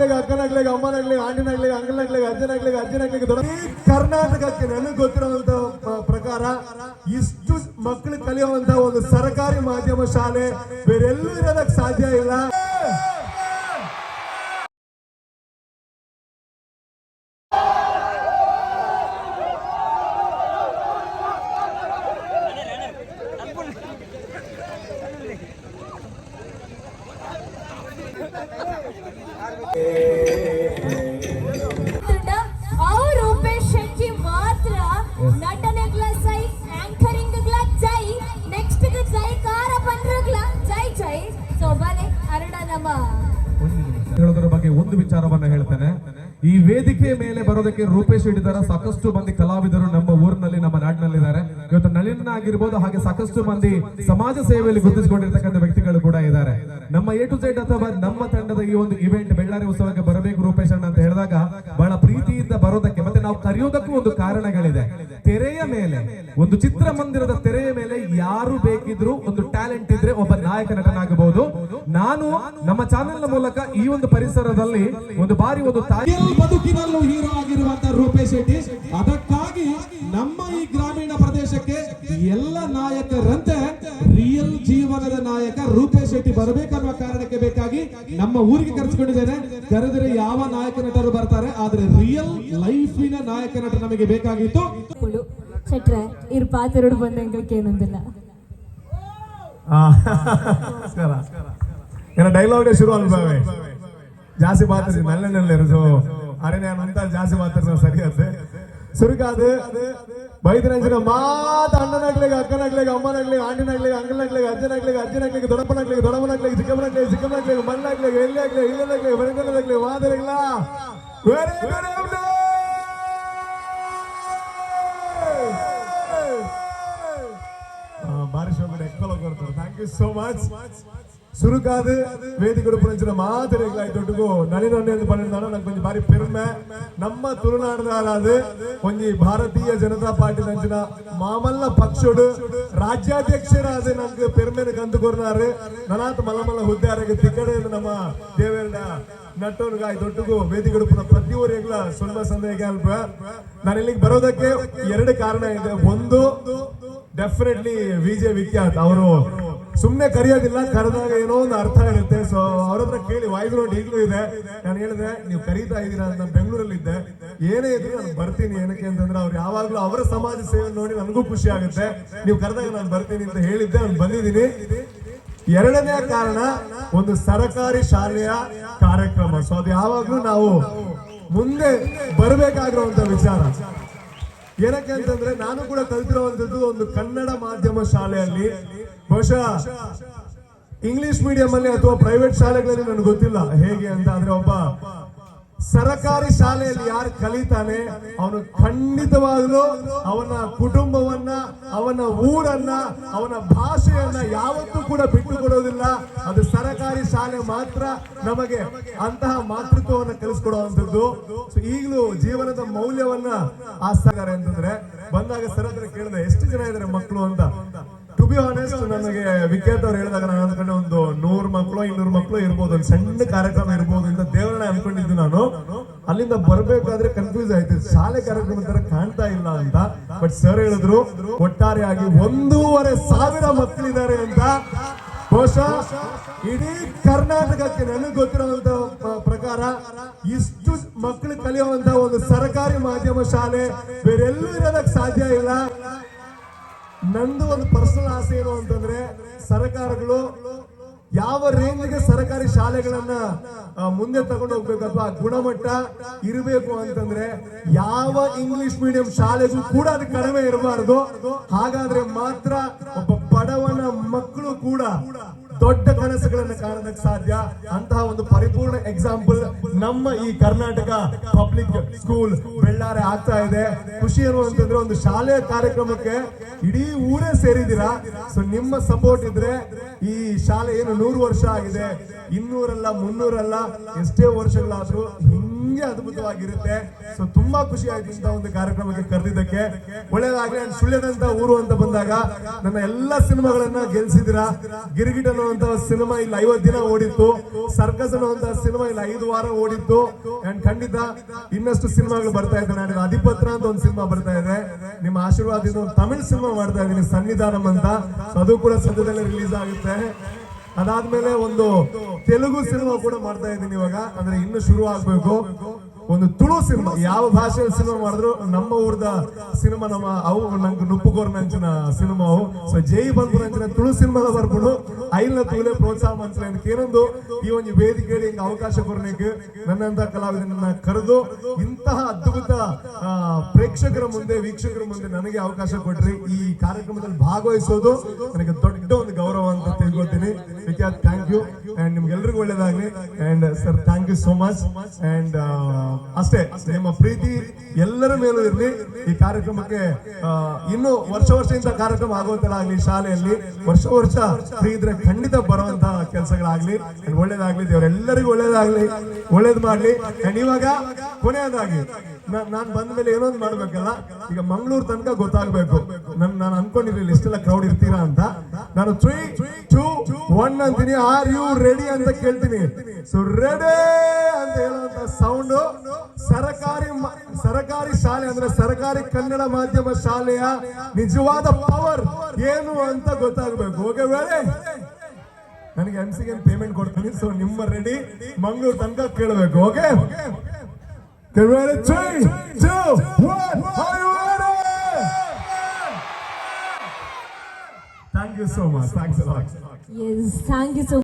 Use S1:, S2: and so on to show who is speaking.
S1: ಅಣ್ಣನಾಗ್ಲಿಗೆ ಅಕ್ಕನಾಗ್ಲಿಗೆ ಅಮ್ಮನಾಗ್ಲಿಗೆ ಆಂಟಿನಾಗ್ಲಿಗೆ ಅಂಗಲ್ನಾಗ್ಲಿಗೆ ಅಜ್ಜನಾಗ್ಲಿಗೆ ಅಜ್ಜನಾಗ್ಲಿಗೆ ದೊಡ್ಡ ಕರ್ನಾಟಕಕ್ಕೆ ನನಗೆ ಗೊತ್ತಿರುವಂತ ಪ್ರಕಾರ ಇಷ್ಟು ಮಕ್ಕಳು ಕಲಿಯುವಂತ ಒಂದು ಸರ್ಕಾರಿ ಮಾಧ್ಯಮ ಶಾಲೆ ಬೇರೆಲ್ಲೂ ಇರೋದಕ್ಕೆ ಸಾಧ್ಯ ಇಲ್ಲ.
S2: ರೂಪೇಶ್ ಶೆಟ್ಟಿ ಮಾತ್ರ ನಟನೆಗ್ಲ ಜೈ ಆಂಕರಿಂಗ್ಲ ಜೈ ನೆಕ್ಸ್ಟ್ ಜೈ, ಕಾರ ಬಂದ್ರಗ್ಲ ಜೈ ಜೈ. ಸೊ ಬಲೆ ನಮ್ಮ.
S3: ಹೇಳೋದ್ರ ಬಗ್ಗೆ ಒಂದು ವಿಚಾರವನ್ನ ಹೇಳ್ತೇನೆ. ಈ ವೇದಿಕೆ ಮೇಲೆ ಬರೋದಕ್ಕೆ ರೂಪೇಶ್ ಹಿಡಿದಾರ ಸಾಕಷ್ಟು ಮಂದಿ ಕಲಾವಿದರು ನಮ್ಮ ಊರಿನಲ್ಲಿ, ನಮ್ಮ ನಾಡಿನಲ್ಲಿದ್ದಾರೆ. ಇವತ್ತು ನಳಿನ ಆಗಿರ್ಬೋದು ಹಾಗೆ ಸಾಕಷ್ಟು ಮಂದಿ ಸಮಾಜ ಸೇವೆಯಲ್ಲಿ ಗುರುತಿಸಿಕೊಂಡಿರ್ತಕ್ಕಂಥ ವ್ಯಕ್ತಿಗಳು ಕೂಡ ಇದ್ದಾರೆ. ನಮ್ಮ ಎ ಟು ಝೆಡ್ ಅಥವಾ ನಮ್ಮ ತಂಡದ ಈ ಒಂದು ಇವೆಂಟ್ ಬೆಳ್ಳಾರಿ ಉತ್ಸವಕ್ಕೆ ಬರಬೇಕು ರೂಪೇಶ್ ಅಣ್ಣ ಅಂತ ಹೇಳಿದಾಗ ಬಹಳ ಪ್ರೀತಿಯಿಂದ ಬರೋದಕ್ಕೆ ಮತ್ತೆ ನಾವು ಕರೆಯೋದಕ್ಕೂ ಒಂದು ಕಾರಣಗಳಿದೆ. ತೆರೆಯ ಮೇಲೆ, ಒಂದು ಚಿತ್ರಮಂದಿರದ ತೆರೆಯ ಮೇಲೆ ಯಾರು ಬೇಕಿದ್ರು ಒಂದು ಟ್ಯಾಲೆಂಟ್ ಇದ್ರೆ ಒಬ್ಬ ನಾಯಕ ನಟನಾಗಬಹುದು. ನಾನು ನಮ್ಮ ಚಾನೆಲ್ ಮೂಲಕ ಈ ಒಂದು ಪರಿಸರದಲ್ಲಿ ಒಂದು ಬಾರಿ ಒಂದು ಬದುಕಿನಲ್ಲೂ ಹೀರೋ ಆಗಿರುವಂತಹ ರೂಪೇಶ್ ಶೆಟ್ಟಿ. ಅದಕ್ಕಾಗಿ ನಮ್ಮ ಈ ಗ್ರಾಮೀಣ ಪ್ರದೇಶಕ್ಕೆ ಎಲ್ಲ ನಾಯಕರಂತೆ ರಿಯಲ್ ಜೀವನದ ನಾಯಕ ರೂಪೇಶ್ ಶೆಟ್ಟಿ ಬರಬೇಕನ್ನುವ ಕಾರಣಕ್ಕೆ ಬೇಕಾಗಿ ನಮ್ಮ ಊರಿಗೆ ಕರೆಸಿಕೊಂಡಿದ್ದೇನೆ. ಕರೆದರೆ ಯಾವ ನಾಯಕ ನಟರು ಬರ್ತಾರೆ ಆದ್ರೆ ರಿಯಲ್ ಲೈಫಿನ ನಾಯಕ ನಟ ನಮಗೆ ಬೇಕಾಗಿತ್ತು.
S2: ಶೆಟ್ರೆ ಇರ್ ಪಾತಿರೋಡು ಏನೊಂದಿಲ್ಲ.
S1: ಏನ ಡೈಲಾಗ್ ಶುರು ಅನ್ಬಾವೆ ಜಾಸ್ತಿ ಮಾತಾಡಿ ನಲ್ಲೆ ನಲ್ಲೆ ಇರೋದು. ಅರೆ ನಾನು ಅಂತ ಜಾಸ್ತಿ ಮಾತಾಡ್ತಾರೆ ಸರಿ ಅತ್ತೆ ಸುರುಕಾದು ಬೈದರಂಜಿನ ಮಾತ ಅಣ್ಣನಾಗ್ಲಿಗೆ ಅಕ್ಕನಾಗ್ಲಿಗೆ ಅಮ್ಮನಾಗ್ಲಿಗೆ ಆಂಟಿನಾಗ್ಲಿಗೆ ಅಂಗಲ್ನಾಗ್ಲಿಗೆ ಅಜ್ಜನಾಗ್ಲಿಗೆ ಅಜ್ಜನಾಗ್ಲಿಗೆ ದೊಡ್ಡಪ್ಪನಾಗ್ಲಿಗೆ ದೊಡ್ಡಮ್ಮನಾಗ್ಲಿಗೆ ಚಿಕ್ಕಮ್ಮನಾಗ್ಲಿಗೆ ಚಿಕ್ಕಮ್ಮನಾಗ್ಲಿಗೆ ಮಣ್ಣಾಗ್ಲಿಗೆ ಎಲ್ಲಿಯಾಗ್ಲಿಗೆ ಇಲ್ಲದಾಗ್ಲಿಗೆ ಬರೆದಲಾಗ್ಲಿಗೆ ಮಾದರಿಗಳ ವೆರಿ ಗುಡ್ ಬಾರಿ ಶೋಭನೆ ಎಕ್ಕಲ ಕೊಡ್ತಾರೆ ಥ್ಯಾಂಕ್ ಯು ಸೋ ಮಚ್ ಸುರುಕಾದ ವೇದಿಕೆ ಉಡುಪುನಂಚಿನ ಮಾದರಿಗಳಾಯ್ತೊಟ್ಟಿಗೂ ನಳಿನೊನ್ನೆ ಎಂದು ಪಡೆದಾನ ನಂಗೆ ಕೊಂಚ ಬಾರಿ ಪೆರ್ಮೆ ನಮ್ಮ ತುಳುನಾಡದಾದ ಒಂಜಿ ಭಾರತೀಯ ಜನತಾ ಪಾರ್ಟಿ ನಂಚಿನ ಮಾಮಲ್ಲ ಪಕ್ಷಡು ರಾಜ್ಯಾಧ್ಯಕ್ಷರಾದ ನಂಗೆ ಪೆರ್ಮೆನ ಕಂದು ಕೊರ್ನಾರು ನನಾತ್ ಮಲ್ಲ ಮಲ್ಲ ಹುದ್ದಾರಿಗೆ ತಿಕ್ಕಡೆ ನಮ್ಮ ದೇವೇರಡ ನಟ್ಟೋರ್ಗಾಯ್ ದೊಡ್ಡಗೂ ವೇದಿಕೆ ಉಡುಪಿನ ಪ್ರತಿ ಊರಿಗಳ ಸುಲಭ ಸಂದೇಹ ಅಲ್ಪ ನಾನು ಇಲ್ಲಿಗೆ ಬರೋದಕ್ಕೆ ಎರಡು ಕಾರಣ ಇದೆ ಒಂದು ಡೆಫಿನೆಟ್ಲಿ ವಿಜಯ್ ವಿಖ್ಯಾತ್ ಅವರು ಸುಮ್ನೆ ಕರೆಯೋದಿಲ್ಲ, ಕರೆದಾಗ ಏನೋ ಒಂದು ಅರ್ಥ ಇರುತ್ತೆ. ಸೊ ಅವ್ರ ಹತ್ರ ಕೇಳಿ ನೋಟ್ ಈಗಲೂ ಇದೆ. ನಾನು ಹೇಳಿದೆ, ನೀವು ಕರೀತಾ ಇದ್ದೀರಾ ನಾನು ಬೆಂಗಳೂರಲ್ಲಿ ಇದ್ದೆ ಏನೇ ಇದ್ರು ನಾನು ಬರ್ತೀನಿ. ಏನಕ್ಕೆ ಅಂತಂದ್ರೆ ಅವ್ರು ಯಾವಾಗಲೂ ಅವರ ಸಮಾಜ ಸೇವೆ ನೋಡಿ ನನಗೂ ಖುಷಿ ಆಗುತ್ತೆ. ನೀವು ಕರೆದಾಗ ನಾನು ಬರ್ತೀನಿ ಅಂತ ಹೇಳಿದ್ದೆ, ನಾನು ಬಂದಿದ್ದೀನಿ. ಎರಡನೇ ಕಾರಣ, ಒಂದು ಸರಕಾರಿ ಶಾಲೆಯ ಕಾರ್ಯಕ್ರಮ. ಸೊ ಅದು ಯಾವಾಗಲೂ ನಾವು ಮುಂದೆ ಬರಬೇಕಾಗಿರುವಂತ ವಿಚಾರ. ಏನಕ್ಕೆ ಅಂತಂದ್ರೆ ನಾನು ಕೂಡ ಕಲ್ತಿರುವಂತದ್ದು ಒಂದು ಕನ್ನಡ ಮಾಧ್ಯಮ ಶಾಲೆಯಲ್ಲಿ. ಬಹುಶಃ ಇಂಗ್ಲಿಷ್ ಮೀಡಿಯಂ ಅಲ್ಲಿ ಅಥವಾ ಪ್ರೈವೇಟ್ ಶಾಲೆಗಳಲ್ಲಿ ನನಗೆ ಗೊತ್ತಿಲ್ಲ ಹೇಗೆ ಅಂತ. ಅಂದ್ರೆ ಒಬ್ಬ ಸರಕಾರಿ ಶಾಲೆಯಲ್ಲಿ ಯಾರು ಕಲಿತಾನೆ, ಅವನು ಖಂಡಿತವಾಗ್ಲೂ ಅವನ ಕುಟುಂಬವನ್ನ, ಅವನ ಊರನ್ನ, ಅವನ ಭಾಷೆಯನ್ನ ಯಾವತ್ತೂ ಕೂಡ ಬಿಟ್ಟು ಕೊಡೋದಿಲ್ಲ ಅದು ಸರಕಾರಿ ಶಾಲೆ ಮಾತ್ರ, ನಮಗೆ ಅಂತಹ ಮಾತೃತ್ವವನ್ನು ಕಲಿಸ್ಕೊಡುವಂಥದ್ದು. ಈಗಲೂ ಜೀವನದ ಮೌಲ್ಯವನ್ನ ಆಸ್ತಾರೆ ಅಂತಂದ್ರೆ, ಬಂದಾಗ ಸರ್ ಹತ್ರ ಕೇಳಿದೆ ಎಷ್ಟು ಜನ ಇದ್ದಾರೆ ಮಕ್ಕಳು ಅಂತ? ಬಿ ಆನೆಸ್ಟ್ ನನಗೆ ವಿಖ್ಯಾತ್ ಅವ್ರು ಹೇಳಿದಾಗ ನಾನು ಅನ್ಕೊಂಡೆ ಒಂದು ನೂರು ಮಕ್ಕಳು ಇನ್ನೂರು ಮಕ್ಕಳು ಇರ್ಬೋದು, ಒಂದು ಸಣ್ಣ ಕಾರ್ಯಕ್ರಮ ಇರ್ಬೋದು ಅಂತ ದೇವರನ್ನ ಅನ್ಕೊಂಡಿದ್ದು ನಾನು. ಅಲ್ಲಿಂದ ಬರ್ಬೇಕಾದ್ರೆ ಕನ್ಫ್ಯೂಸ್ ಆಯ್ತು. ಶಾಲೆ ಕಾರ್ಯಕ್ರಮ ತರ ಕಾಣ್ತಾ ಇಲ್ಲ ಅಂತ. ಬಟ್ ಸರ್ ಹೇಳಿದ್ರು, ಒಟ್ಟಾರೆಯಾಗಿ ಒಂದೂವರೆ ಸಾವಿರ ಮಕ್ಕಳಿದ್ದಾರೆ ಅಂತ. ಬಹುಶಃ ಇಡೀ ಕರ್ನಾಟಕಕ್ಕೆ ನನಗೆ ಗೊತ್ತಿರುವಂತ ಪ್ರಕಾರ ಇಷ್ಟು ಮಕ್ಕಳು ಕಲಿಯುವಂತ ಒಂದು ಸರ್ಕಾರಿ ಮಾಧ್ಯಮ ಶಾಲೆ ಬೇರೆಲ್ಲೂ ಇರೋದಕ್ಕೆ ಸಾಧ್ಯ ಇಲ್ಲ. ನಂದು ಒಂದು ಪರ್ಸನಲ್ ಆಸೆ ಏನು ಅಂತಂದ್ರೆ ಸರ್ಕಾರಗಳು ಯಾವ ರೇಂಜ್ಗೆ ಸರ್ಕಾರಿ ಶಾಲೆಗಳನ್ನ ಮುಂದೆ ತಗೊಂಡು ಹೋಗ್ಬೇಕು ಅಥವಾ ಗುಣಮಟ್ಟ ಇರಬೇಕು ಅಂತಂದ್ರೆ ಯಾವ ಇಂಗ್ಲಿಷ್ ಮೀಡಿಯಂ ಶಾಲೆಗೂ ಕೂಡ ಅದು ಕಡಿಮೆ ಇರಬಾರದು. ಹಾಗಾದ್ರೆ ಮಾತ್ರ ಒಬ್ಬ ಬಡವನ ಮಕ್ಕಳು ಕೂಡ ದೊಡ್ಡ ಕನಸುಗಳನ್ನು ಕಾಣೋದಕ್ಕೆ ಸಾಧ್ಯ? ಅಂತಹ ಒಂದು ಪರಿಪೂರ್ಣ ಎಕ್ಸಾಂಪಲ್ ನಮ್ಮ ಈ ಕರ್ನಾಟಕ ಪಬ್ಲಿಕ್ ಸ್ಕೂಲ್ ಬೆಳ್ಳಾರೆ ಆಗ್ತಾ ಇದೆ. ಖುಷಿ ಅನ್ನುವಂತಂದ್ರೆ ಒಂದು ಶಾಲೆಯ ಕಾರ್ಯಕ್ರಮಕ್ಕೆ ಇಡೀ ಊರೇ ಸೇರಿದಿರಾ ಸೊ ನಿಮ್ಮ ಸಪೋರ್ಟ್ ಇದ್ರೆ ಈ ಶಾಲೆ ಏನು ನೂರು ವರ್ಷ ಆಗಿದೆ, ಇನ್ನೂರಲ್ಲ, ಮುನ್ನೂರಲ್ಲ, ಎಷ್ಟೇ ವರ್ಷಗಳಾದ್ರೂ ಹಿಂಗೆ ಅದ್ಭುತವಾಗಿರುತ್ತೆ. ಸೊ ತುಂಬಾ ಖುಷಿ ಆಯ್ತು ಇಂತ ಒಂದು ಕಾರ್ಯಕ್ರಮಕ್ಕೆ ಕರೆದಿದ್ದಕ್ಕೆ. ಒಳ್ಳೇದಾಗ್ಲಿ ಸುಳ್ಳದಂತ ಊರು ಅಂತ ಬಂದಾಗ ನನ್ನ ಎಲ್ಲಾ ಸಿನಿಮಾಗಳನ್ನ ಗೆಲ್ಸಿದಿರಾ ಗಿರಿಗಿಟ್ ಅನ್ನೋ ಅನ್ನುವಂತ ಸಿನಿಮಾ ಇಲ್ಲಿ ಐವತ್ತು ದಿನ ಓಡಿತ್ತು. ಸರ್ಕಸ್ ಅನ್ನುವಂತ ಸಿನಿಮಾ ಇಲ್ಲಿ ಐದು ವಾರ ಓಡಿತ್ತು. ಅಂಡ್ ಖಂಡಿತ ಇನ್ನಷ್ಟು ಸಿನಿಮಾಗಳು ಬರ್ತಾ ಇದೆ ನಾಡಿದ್ದು ಅಧಿಪತ್ರ ಅಂತ ಒಂದು ಸಿನಿಮಾ ಬರ್ತಾ ಇದೆ. ನಿಮ್ಮ ಆಶೀರ್ವಾದದಿಂದ ಒಂದು ತಮಿಳ್ ಸಿನಿಮಾ ಮಾಡ್ತಾ ಇದ್ದೀನಿ, ಸನ್ನಿಧಾನಂ ಅಂತ. ಅದು ಕೂಡ ಸದ್ಯದಲ್ಲೇ ರಿಲೀಸ್ ಆಗುತ್ತೆ. ಅದಾದ್ಮೇಲೆ ಒಂದು ತೆಲುಗು ಸಿನಿಮಾ ಕೂಡ ಮಾಡ್ತಾ ಇದ್ದೀನಿ ಇವಾಗ. ಅಂದ್ರೆ ಇನ್ನು ಶುರು ಆಗ್ಬೇಕು. ಒಂದು ತುಳು ಸಿನಿಮಾ, ಯಾವ ಭಾಷೆಯಲ್ಲಿ ಸಿನಿಮಾ ಮಾಡಿದ್ರು ನಮ್ಮ ಊರ್ದ ಸಿನಿಮಾ, ನಮ್ಮ ಅವು, ನಂಗೆ ನುಪ್ಪುಗೋರ್ ನಂಚಿನ ಸಿನಿಮಾವು ಸೊ ಜೈ ಬಂದು ನಂಚಿನ ತುಳು ಸಿನಿಮಾದ ಬರ್ಬಿಡು. ಐಲ್ನ ತೂಲೆ ಪ್ರೋತ್ಸಾಹ ಮಂಚಲ ಏನೊಂದು ಈ ಒಂದು ವೇದಿಕೆಯಲ್ಲಿ ಹಿಂಗೆ ಅವಕಾಶ ಕೊರಲಿಕ್ಕೆ ನನ್ನಂತ ಕಲಾವಿದನನ್ನ ಕರೆದು ಇಂತಹ ಅದ್ಭುತ ಪ್ರೇಕ್ಷಕರ ಮುಂದೆ, ವೀಕ್ಷಕರ ಮುಂದೆ ನನಗೆ ಅವಕಾಶ ಕೊಟ್ರಿ. ಈ ಕಾರ್ಯಕ್ರಮದಲ್ಲಿ ಭಾಗವಹಿಸೋದು ನನಗೆ ದೊಡ್ಡ ಒಂದು sir thank you so much and ಅಷ್ಟೇ, ನಿಮ್ಮ ಪ್ರೀತಿ ಎಲ್ಲರ ಮೇಲೂ ಇರಲಿ. ಈ ಕಾರ್ಯಕ್ರಮಕ್ಕೆ ಇನ್ನು ವರ್ಷ ವರ್ಷ ಇಂತ ಕಾರ್ಯಕ್ರಮ ಆಗೋತರ ಆಗ್ಲಿ ಶಾಲೆಯಲ್ಲಿ ವರ್ಷ ವರ್ಷ ಫ್ರೀ ಇದ್ರೆ ಖಂಡಿತ ಬರುವಂತಹ ಕೆಲಸಗಳಾಗ್ಲಿ ಒಳ್ಳೇದಾಗ್ಲಿ, ದೇವರೆಲ್ಲರಿಗೂ ಒಳ್ಳೇದಾಗ್ಲಿ, ಒಳ್ಳೇದ್ ಮಾಡ್ಲಿ. ಅಂಡ್ ಇವಾಗ ಕೊನೆಯದಾಗಿ ನಾನ್ ಬಂದ ಮೇಲೆ ಏನೋ ಒಂದು ಮಾಡ್ಬೇಕಲ್ಲ, ಈಗ ಮಂಗಳೂರು ತನಕ ಗೊತ್ತಾಗ್ಬೇಕು. ನನ್, ನಾನು ಅನ್ಕೊಂಡಿರ್ಲಿಲ್ಲ ಇಷ್ಟೆಲ್ಲ ಕ್ರೌಡ್ ಇರ್ತೀರಾ ಅಂತ. ನಾನು ತ್ರೀ ಟೂ ಒನ್ ಅಂತೀನಿ ಆರ್ ಯು ರೆಡಿ ಅಂತ ಕೇಳ್ತೀನಿ. ಸೊ ರೆಡಿ ಅಂತ ಹೇಳುವಂತ ಸೌಂಡ್ ಸರಕಾರಿ ಸರಕಾರಿ ಶಾಲೆ ಅಂದ್ರೆ ಸರಕಾರಿ ಕನ್ನಡ ಮಾಧ್ಯಮ ಶಾಲೆಯ ನಿಜವಾದ ಪವರ್ ಏನು ಅಂತ ಗೊತ್ತಾಗಬೇಕು. ಓಕೆ ಬೇರೆ ನನಗೆ ಎಂ ಪೇಮೆಂಟ್ ಕೊಡ್ತೀನಿ. ಸೊ ನಿಮ್ಮ ರೆಡಿ ಮಂಗಳೂರು ತನಕ ಕೇಳಬೇಕು. Okay ready? Three, two, one. Are you ready? Thank you so